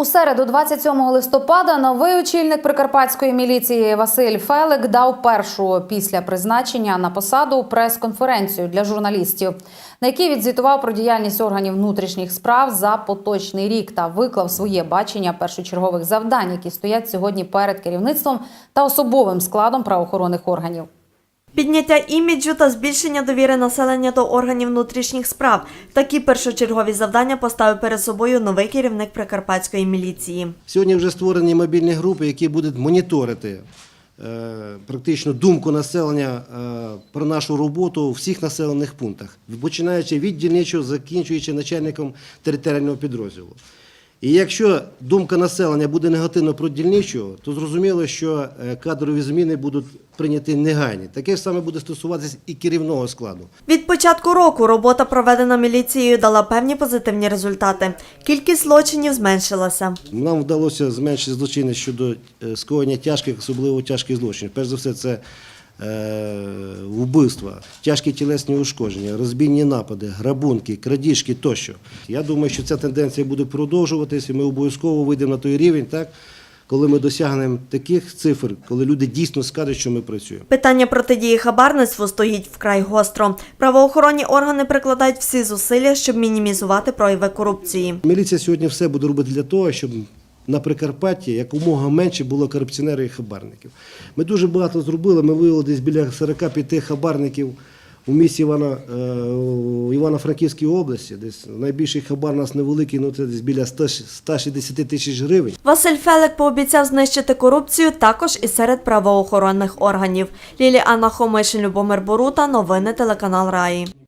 У середу, 27 листопада, новий очільник прикарпатської міліції Василь Фелик дав першу після призначення на посаду прес-конференцію для журналістів, на якій відзвітував про діяльність органів внутрішніх справ за поточний рік та виклав своє бачення першочергових завдань, які стоять сьогодні перед керівництвом та особовим складом правоохоронних органів. Підняття іміджу та збільшення довіри населення до органів внутрішніх справ. Такі першочергові завдання поставив перед собою новий керівник прикарпатської міліції. Сьогодні вже створені мобільні групи, які будуть моніторити е, практично думку населення е, про нашу роботу у всіх населених пунктах, починаючи від дільничого, закінчуючи начальником територіального підрозділу. І якщо думка населення буде негативно про дільничого, то зрозуміло, що е, кадрові зміни будуть прийняті негайні. Таке ж саме буде стосуватися і керівного складу. Від початку року робота, проведена міліцією, дала певні позитивні результати. Кількість злочинів зменшилася. Нам вдалося зменшити злочинність щодо е, скоєння тяжких, особливо тяжких злочинів. Перш за все, це вбивства, тяжкі тілесні ушкодження, розбійні напади, грабунки, крадіжки тощо. Я думаю, що ця тенденція буде продовжуватися, і ми обов'язково вийдемо на той рівень, так, коли ми досягнемо таких цифр, коли люди дійсно скажуть, що ми працюємо. Питання протидії хабарництву стоїть вкрай гостро. Правоохоронні органи прикладають всі зусилля, щоб мінімізувати прояви корупції. Міліція сьогодні все буде робити для того, щоб на Прикарпатті якомога менше було корупціонерів і хабарників. Ми дуже багато зробили. Ми виявили десь біля 45 хабарників у місті Івана, е, Івано-Франківській області. Десь найбільший хабар у нас невеликий, ну це десь біля 100 160 тисяч гривень. Василь Фелик пообіцяв знищити корупцію також і серед правоохоронних органів. Лілі Анна Хомишин, Любомир Борута, новини телеканал Раї.